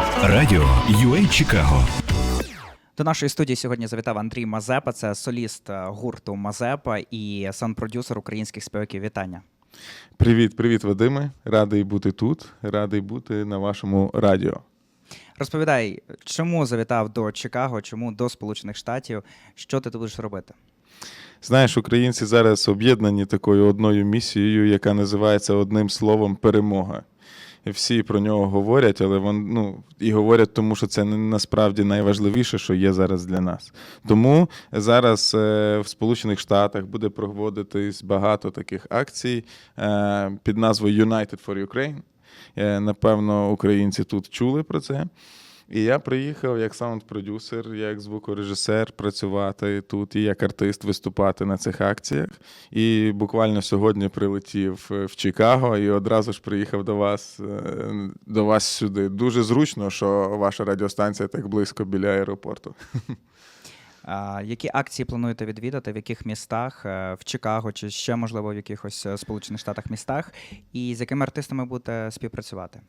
Радіо UA Чикаго. До нашої студії сьогодні завітав Андрій Мазепа, це соліст е, гурту Мазепа і сан-продюсер українських співаків. Вітання. Привіт, привіт, Вадиме. Радий бути тут, радий бути на вашому радіо. Розповідай, чому завітав до Чикаго, чому до Сполучених Штатів? Що ти тут будеш робити? Знаєш, українці зараз об'єднані такою одною місією, яка називається одним словом перемога. Всі про нього говорять, але вон, ну, і говорять, тому що це не насправді найважливіше, що є зараз для нас. Тому зараз е, в Сполучених Штатах буде проводитись багато таких акцій е, під назвою United for Ukraine. Е, напевно, українці тут чули про це. І я приїхав як саунд-продюсер, як звукорежисер працювати тут і як артист виступати на цих акціях. І буквально сьогодні прилетів е, в Чикаго і одразу ж приїхав до вас, е, до вас сюди. Дуже зручно, що ваша радіостанція так близько біля аеропорту. А, які акції плануєте відвідати? В яких містах? Е, В Чикаго чи ще, можливо, в якихось Сполучених Штатах містах? І з якими артистами будете співпрацювати?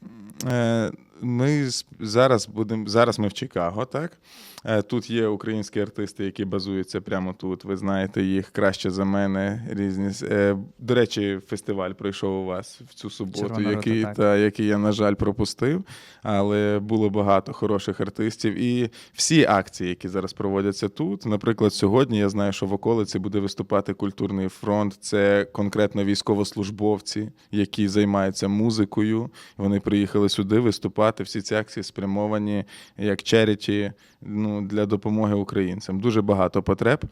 Е, Ми зараз будемо зараз. Ми в Чикаго, так Е, тут є українські артисти, які базуються прямо тут. Ви знаєте їх краще за мене. Різні е, до речі, фестиваль пройшов у вас в цю суботу, Червона який та який я на жаль пропустив. Але було багато хороших артистів. І всі акції, які зараз проводяться тут. Наприклад, сьогодні я знаю, що в околиці буде виступати культурний фронт. Це конкретно військовослужбовці, які займаються музикою. Вони приїхали сюди виступати. Всі ці акції спрямовані як черіті ну, для допомоги українцям. Дуже багато потреб.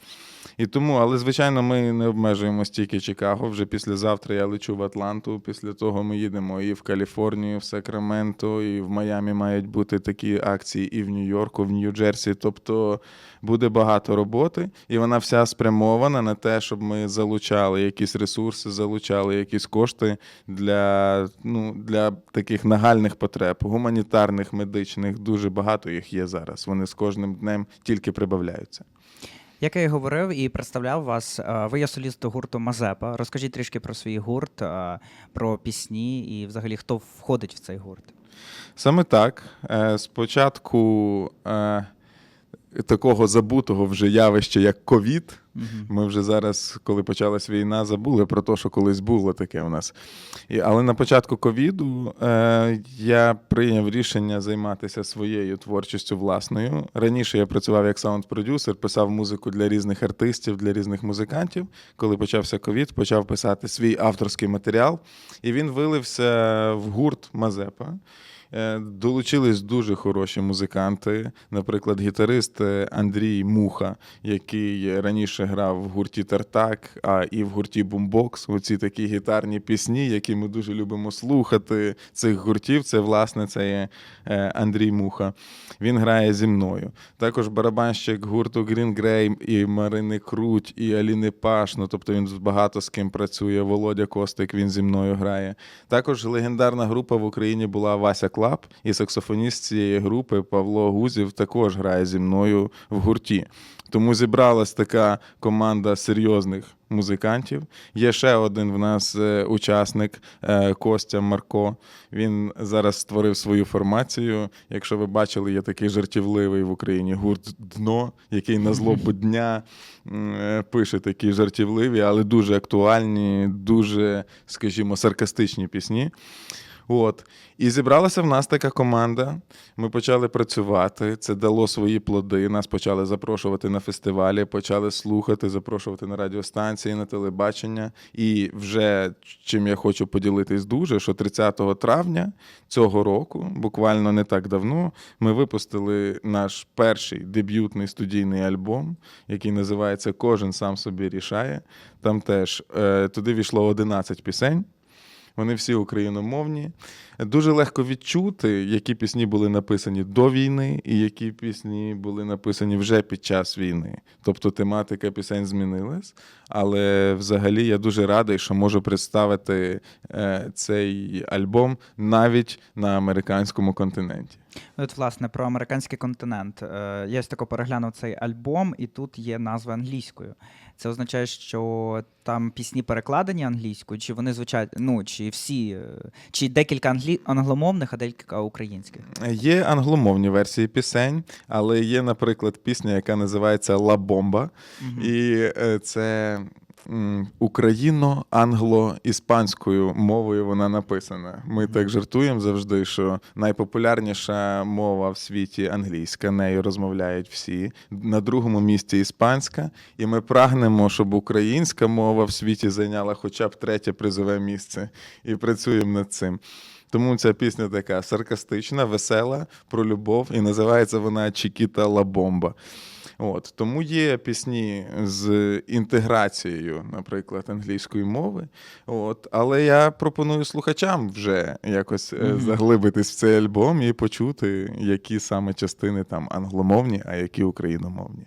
І тому, але звичайно, ми не обмежуємося тільки Чикаго. Вже післязавтра я лечу в Атланту. Після того ми їдемо і в Каліфорнію, в Сакраменто, і в Майамі мають бути такі акції, і в Нью-Йорку, в Нью-Джерсі. Тобто буде багато роботи, і вона вся спрямована на те, щоб ми залучали якісь ресурси, залучали якісь кошти для, ну, для таких нагальних потреб, гуманітарних, медичних. Дуже багато їх є зараз. Вони з кожним днем тільки прибавляються. Як я і говорив і представляв вас, е, ви є соліст гурту Мазепа. Розкажіть трішки про свій гурт, е, про пісні і взагалі хто входить в цей гурт. Саме так. Е, Спочатку такого забутого вже явища, як ковід. Ми вже зараз, коли почалась війна, забули про те, що колись було таке у нас. І, але на початку ковіду е, я прийняв рішення займатися своєю творчістю власною. Раніше я працював як саунд-продюсер, писав музику для різних артистів, для різних музикантів. Коли почався ковід, почав писати свій авторський матеріал, і він вилився в гурт Мазепа. Е, Долучились дуже хороші музиканти. Наприклад, гітарист е, Андрій Муха, який раніше грав в гурті Тартак, а і в гурті Бумбокс. Оці такі гітарні пісні, які ми дуже любимо слухати цих гуртів. Це власне це є е, Андрій Муха. Він грає зі мною. Також барабанщик гурту Green Grey і Марини Круть, і Аліни Паш. Ну, тобто він багато з ким працює. Володя Костик він зі мною грає. Також легендарна група в Україні була Вася Клаб, і саксофоніст цієї групи Павло Гузів також грає зі мною в гурті. Тому зібралась така команда серйозних музикантів. Є ще один в нас е, учасник е, Костя Марко. Він зараз створив свою формацію. Якщо ви бачили, є такий жартівливий в Україні гурт Дно, який на злобу дня е, пише такі жартівливі, але дуже актуальні, дуже, скажімо, саркастичні пісні. От. І зібралася в нас така команда. Ми почали працювати. Це дало свої плоди. Нас почали запрошувати на фестивалі, почали слухати, запрошувати на радіостанції, на телебачення. І вже чим я хочу поділитись дуже, що 30 травня цього року, буквально не так давно, ми випустили наш перший дебютний студійний альбом, який називається Кожен сам собі рішає. Там теж е, туди війшло 11 пісень. Вони всі україномовні. Дуже легко відчути, які пісні були написані до війни, і які пісні були написані вже під час війни. Тобто тематика пісень змінилась. Але взагалі я дуже радий, що можу представити е, цей альбом навіть на американському континенті. Ну, От, власне, про американський континент. Е, Я ось тако переглянув цей альбом, і тут є назва англійською. Це означає, що там пісні перекладені англійською, чи вони звучать, ну, чи всі, е, чи декілька англійських. Англі... англомовних, а декілька українських. Є англомовні версії пісень, але є, наприклад, пісня, яка називається Ла Бомба. І е, це україно-англо-іспанською мовою вона написана. Ми так жартуємо завжди, що найпопулярніша мова в світі англійська, нею розмовляють всі. На другому місці іспанська, і ми прагнемо, щоб українська мова в світі зайняла хоча б третє призове місце. І працюємо над цим. Тому ця пісня така саркастична, весела, про любов, і називається вона Чікіта Ла Бомба. От тому є пісні з інтеграцією, наприклад, англійської мови. От, але я пропоную слухачам вже якось mm заглибитись в цей альбом і почути, які саме частини там англомовні, а які україномовні.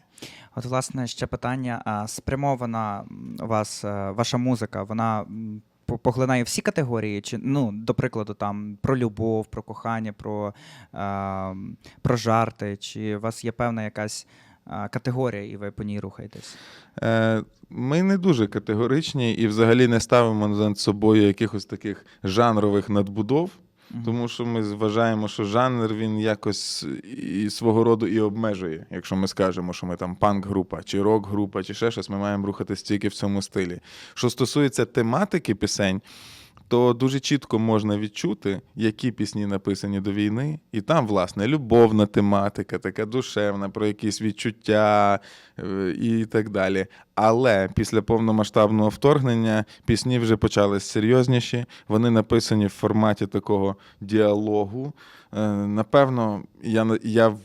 От, власне, ще питання: а спрямована у вас е, ваша музика, вона поглинає всі категорії? Чи ну, до прикладу, там про любов, про кохання, про, е, про жарти? Чи у вас є певна якась е, категорія, і ви по ній рухаєтесь? Е, Ми не дуже категоричні і взагалі не ставимо над собою якихось таких жанрових надбудов. Тому що ми вважаємо, що жанр він якось і свого роду і обмежує. Якщо ми скажемо, що ми там панк-група, чи рок-група, чи ще щось, ми маємо рухатись тільки в цьому стилі. Що стосується тематики пісень, то дуже чітко можна відчути, які пісні написані до війни, і там, власне, любовна тематика, така душевна, про якісь відчуття е, і так далі. Але після повномасштабного вторгнення пісні вже почали серйозніші. Вони написані в форматі такого діалогу. Е, Напевно, я, я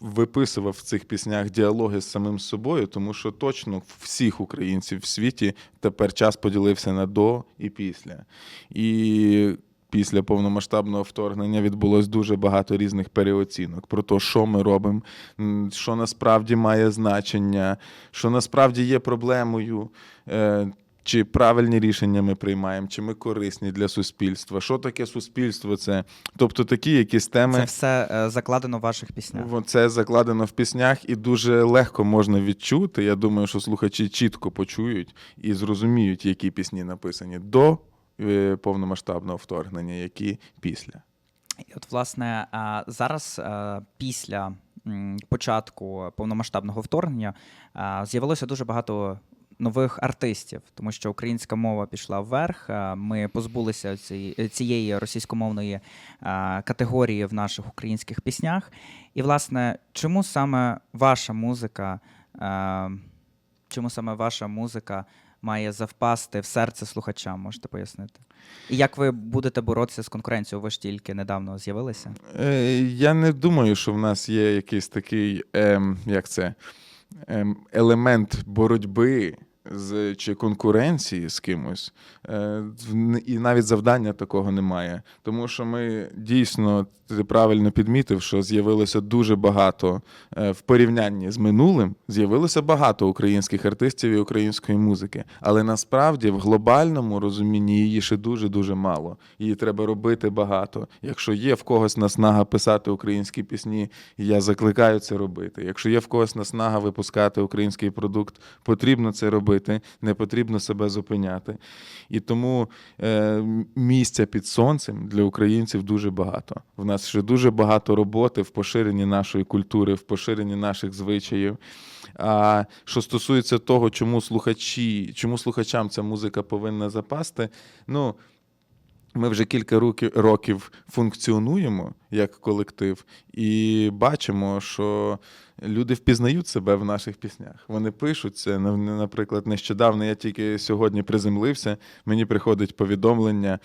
виписував в цих піснях діалоги з самим собою, тому що точно всіх українців в світі тепер час поділився на до і після. І після повномасштабного вторгнення відбулось дуже багато різних переоцінок про те, що ми робимо, що насправді має значення, що насправді є проблемою. Е, Чи правильні рішення ми приймаємо, чи ми корисні для суспільства? Що таке суспільство? Це тобто такі якісь теми. Це все е, закладено в ваших піснях. Це закладено в піснях і дуже легко можна відчути. Я думаю, що слухачі чітко почують і зрозуміють, які пісні написані до е, повномасштабного вторгнення, які після. І от, власне, а, зараз після початку повномасштабного вторгнення з'явилося дуже багато нових артистів, тому що українська мова пішла вверх. Ми позбулися цієї, російськомовної категорії в наших українських піснях. І, власне, чому саме ваша музика, чому саме ваша музика має завпасти в серце слухача, можете пояснити? І як ви будете боротися з конкуренцією? Ви ж тільки недавно з'явилися. Е, Я не думаю, що в нас є якийсь такий, ем, як це, ем, елемент боротьби з, чи конкуренції з кимось. Е, і навіть завдання такого немає. Тому що ми дійсно, ти правильно підмітив, що з'явилося дуже багато е, в порівнянні з минулим, з'явилося багато українських артистів і української музики. Але насправді в глобальному розумінні її ще дуже-дуже мало. Її треба робити багато. Якщо є в когось наснага писати українські пісні, я закликаю це робити. Якщо є в когось наснага випускати український продукт, потрібно це робити, не потрібно себе зупиняти. І тому е, місця під сонцем для українців дуже багато. В нас ще дуже багато роботи в поширенні нашої культури, в поширенні наших звичаїв. А що стосується того, чому слухачі, чому слухачам ця музика повинна запасти, ну. Ми вже кілька років функціонуємо як колектив і бачимо, що люди впізнають себе в наших піснях. Вони пишуться. Наприклад, нещодавно я тільки сьогодні приземлився. Мені приходить повідомлення,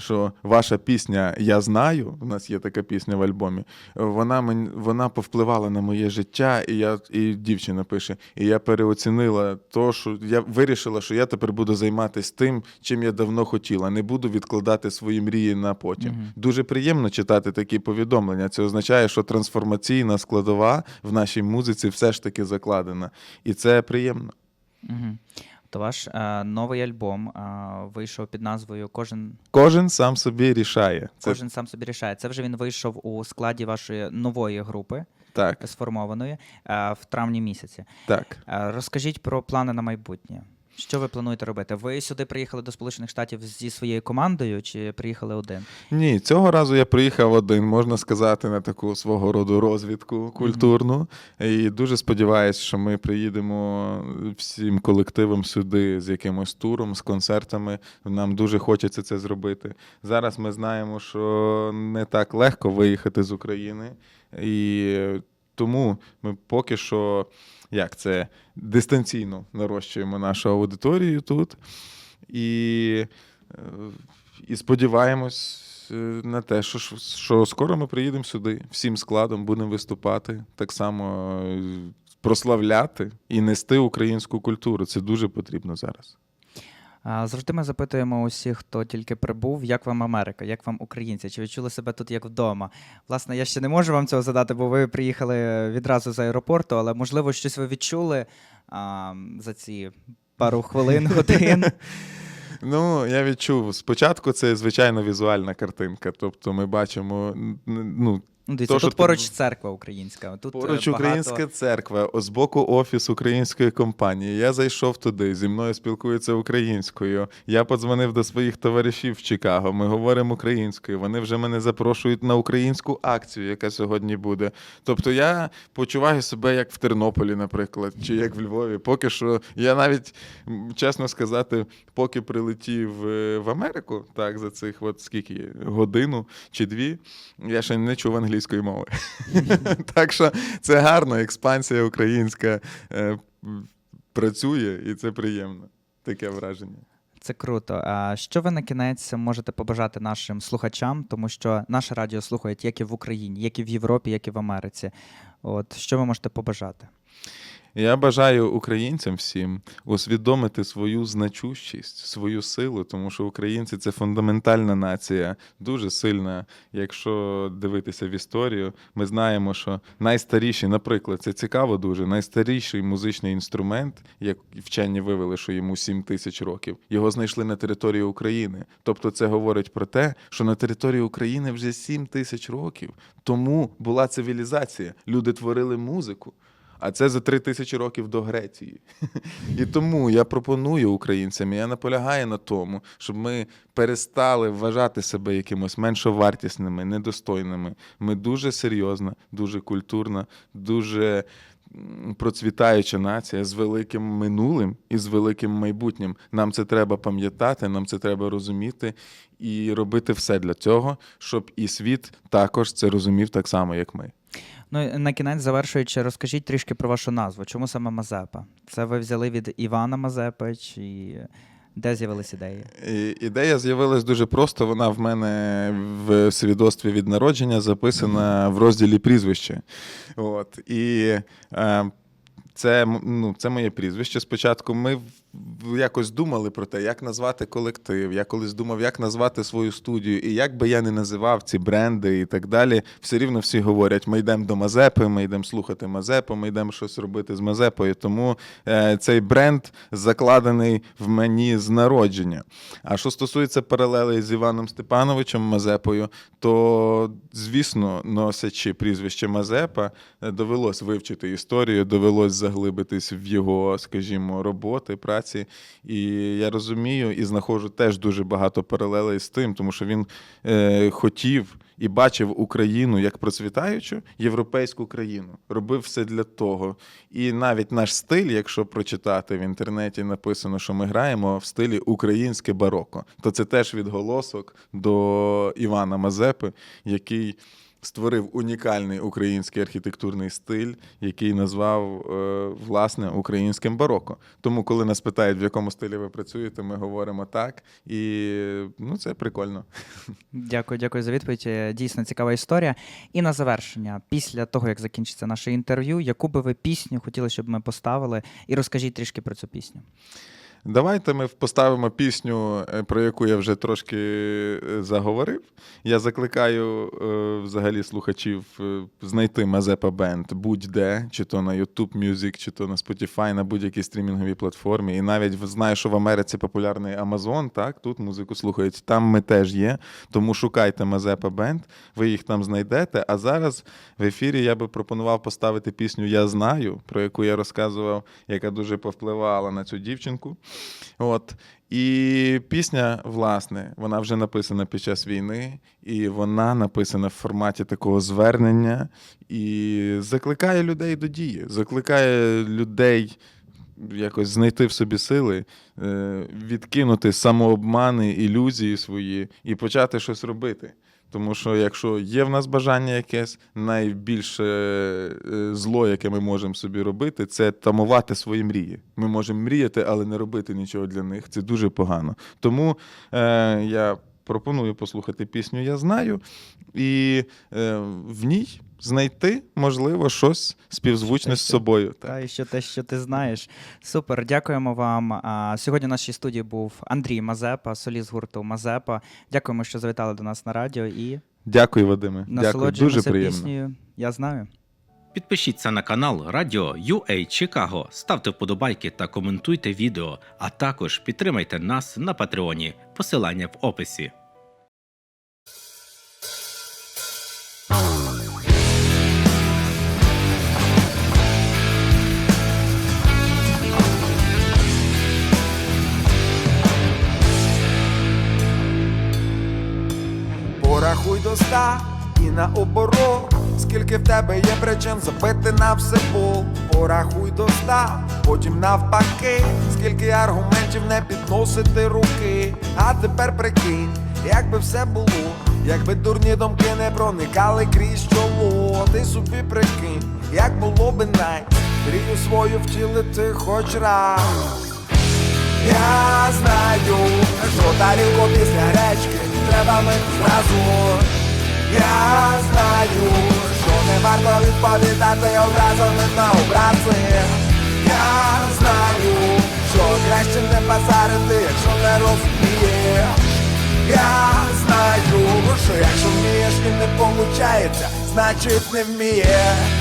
що ваша пісня Я знаю. У нас є така пісня в альбомі. Вона мені вона повпливала на моє життя, і я і дівчина пише. І я переоцінила то, що я вирішила, що я тепер буду займатися тим, чим я давно хотіла. Не буду відкладати свої мрії на потім. Мгм. Дуже приємно читати такі повідомлення. Це означає, що трансформаційна складова в нашій музиці все ж таки закладена. І це приємно. Угу. То ваш е, новий альбом е, вийшов під назвою Кожен, Кожен сам собі рішає. Це Кожен сам собі рішає. Це вже він вийшов у складі вашої нової групи, так, сформованої е, в травні місяці. так. Е, розкажіть про плани на майбутнє. Що ви плануєте робити? Ви сюди приїхали до Сполучених Штатів зі своєю командою чи приїхали один? Ні, цього разу я приїхав один, можна сказати, на таку свого роду розвідку культурну. І дуже сподіваюся, що ми приїдемо всім колективом сюди з якимось туром, з концертами. Нам дуже хочеться це зробити. Зараз ми знаємо, що не так легко виїхати з України. І тому ми поки що як це дистанційно нарощуємо нашу аудиторію тут. І, е, і сподіваємось е, на те, що, що скоро ми приїдемо сюди всім складом, будемо виступати, так само е, прославляти і нести українську культуру. Це дуже потрібно зараз. Завжди ми запитуємо усіх, хто тільки прибув, як вам Америка, як вам українці, чи відчули себе тут як вдома? Власне, я ще не можу вам цього задати, бо ви приїхали відразу з аеропорту, але можливо щось ви відчули а, за ці пару хвилин, годин. Ну, я відчув. Спочатку це звичайно візуальна картинка. Тобто ми бачимо ну, Ну, дивіться, То, що тут ти- поруч церква українська. Тут е, Поруч багато... українська церква, о, збоку офіс української компанії. Я зайшов туди, зі мною спілкуються українською. Я подзвонив до своїх товаришів в Чикаго. Ми говоримо українською. Вони вже мене запрошують на українську акцію, яка сьогодні буде. Тобто я почуваю себе як в Тернополі, наприклад, чи як в Львові. Поки що я навіть м, чесно сказати, поки прилетів е, в Америку, так за цих от скільки годину чи дві, я ще не чув англійської мови. так що це гарно, експансія українська е, працює, і це приємно. Таке враження. Це круто. А що ви на кінець можете побажати нашим слухачам, тому що наше радіо слухають як і в Україні, як і в Європі, як і в Америці. От що ви можете побажати? Я бажаю українцям всім усвідомити свою значущість, свою силу, тому що українці це фундаментальна нація, дуже сильна. Якщо дивитися в історію, ми знаємо, що найстаріший, наприклад, це цікаво дуже. Найстаріший музичний інструмент, як вчені вивели, що йому 7 тисяч років, його знайшли на території України. Тобто, це говорить про те, що на території України вже 7 тисяч років. Тому була цивілізація. Люди творили музику. А це за три тисячі років до Греції. І тому я пропоную українцям, я наполягаю на тому, щоб ми перестали вважати себе якимось меншовартісними, недостойними. Ми дуже серйозна, дуже культурна, дуже процвітаюча нація з великим минулим і з великим майбутнім. Нам це треба пам'ятати, нам це треба розуміти і робити все для цього, щоб і світ також це розумів так само, як ми. Ну на кінець, завершуючи, розкажіть трішки про вашу назву. Чому саме Мазепа? Це ви взяли від Івана Мазепи, чи де з'явилася ідея? Ідея з'явилась дуже просто. Вона в мене в свідоцтві від народження записана в розділі прізвище. От. І е, це, ну, це моє прізвище. Спочатку ми якось думали про те, як назвати колектив. Я колись думав, як назвати свою студію. І як би я не називав ці бренди і так далі, все рівно всі говорять: ми йдемо до Мазепи, ми йдемо слухати Мазепу, ми йдемо щось робити з Мазепою. Тому е, цей бренд закладений в мені з народження. А що стосується паралелей з Іваном Степановичем Мазепою, то, звісно, носячи прізвище Мазепа, довелось вивчити історію, довелось заглибитись в його, скажімо, роботи. І я розумію і знаходжу теж дуже багато паралелей з тим, тому що він е, хотів і бачив Україну як процвітаючу європейську країну. Робив все для того. І навіть наш стиль, якщо прочитати в інтернеті, написано, що ми граємо в стилі українське бароко, то це теж відголосок до Івана Мазепи, який. Створив унікальний український архітектурний стиль, який назвав е, власне українським бароко. Тому, коли нас питають, в якому стилі ви працюєте, ми говоримо так, і ну це прикольно. Дякую, дякую за відповідь. Е, Дійсно цікава історія. І на завершення, після того, як закінчиться наше інтерв'ю, яку би ви пісню хотіли, щоб ми поставили, і розкажіть трішки про цю пісню. Давайте ми поставимо пісню, е, про яку я вже трошки е, заговорив. Я закликаю е, взагалі слухачів знайти Мазепа Бенд будь-де, чи то на YouTube Music, чи то на Spotify, на будь-якій стрімінговій платформі. І навіть знаю, що в Америці популярний Amazon, так, тут музику слухають. Там ми теж є. Тому шукайте Мазепа Бенд, ви їх там знайдете. А зараз в ефірі я би пропонував поставити пісню Я знаю, про яку я розказував, яка дуже повпливала на цю дівчинку. От. І пісня, власне, вона вже написана під час війни, і вона написана в форматі такого звернення і закликає людей до дії, закликає людей якось знайти в собі сили, е, відкинути самообмани, ілюзії свої і почати щось робити. Тому що якщо є в нас бажання якесь, найбільше е, зло, яке ми можемо собі робити, це тамувати свої мрії. Ми можемо мріяти, але не робити нічого для них. Це дуже погано. Тому е, я пропоную послухати пісню Я знаю, і е, в ній знайти, можливо, щось співзвучне з що- собою. Так. Та і що те, що ти знаєш. Супер, дякуємо вам. А, Сьогодні в нашій студії був Андрій Мазепа, соліст гурту Мазепа. Дякуємо, що завітали до нас на радіо і Дякую, Вадиме. Дякую, дуже приємно. піснею. Я знаю. Підпишіться на канал Радіо UA Чикаго, ставте вподобайки та коментуйте відео, а також підтримайте нас на Патреоні. Посилання в описі. І наоборот, скільки в тебе є причин забити на все пол. Порахуй до ста, потім навпаки, скільки аргументів не підносити руки. А тепер прикинь, як би все було, якби дурні думки не проникали крізь чоло. Ти собі прикинь, як було би най, мрію свою втілити хоч раз. Я знаю, що тарілку після гречки треба мити зразу. Я знаю, що не варто відповідати образами на образи. Я знаю, що краще не базарити, якщо не розумієш. Я знаю, що якщо вмієш і не получається, значить не вмієш.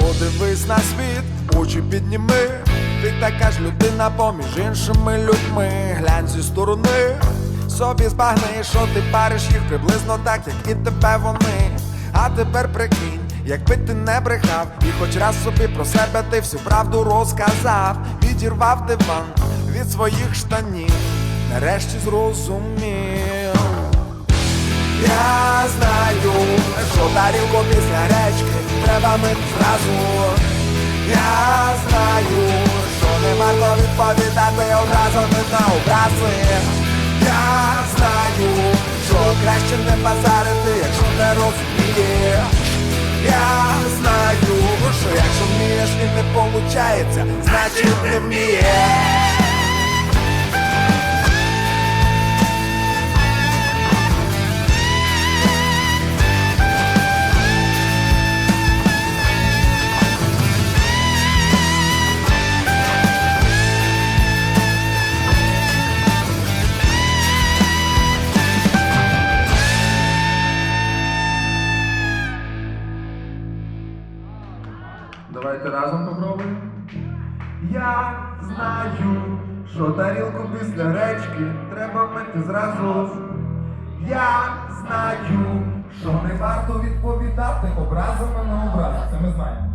Подивись на світ, очі підніми. Ти така ж людина поміж іншими людьми. Глянь зі сторони, собі збагни, що ти париш їх приблизно так, як і тебе вони. А тепер прикинь, якби ти не брехав, і хоч раз собі про себе ти всю правду розказав, відірвав диван від своїх штанів, нарешті зрозумів. Я знаю, що тарілку після речки треба мити зразу. Я знаю, що не варто відповідати образами на образи. Я знаю, що краще не базарити, якщо не розумієш. Я знаю, що якщо вмієш і не получається, значить не вмієш. Давайте разом попробуємо. Я знаю, що тарілку після речки треба мити зразу. Я знаю, що не варто відповідати образами на образи. Це ми знаємо.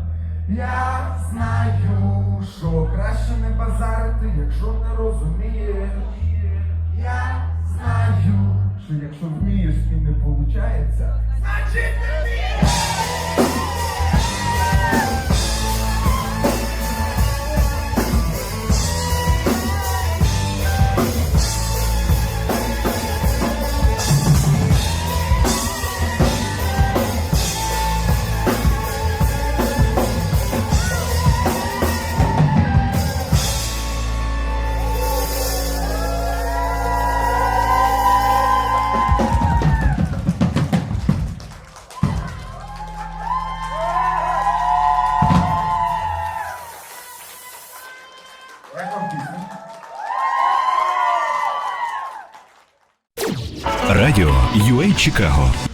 Я знаю, що краще не базарити, якщо не розумієш. Я знаю, що якщо вмієш і не виходить, значить не вмієш. Радіо UA Чикаго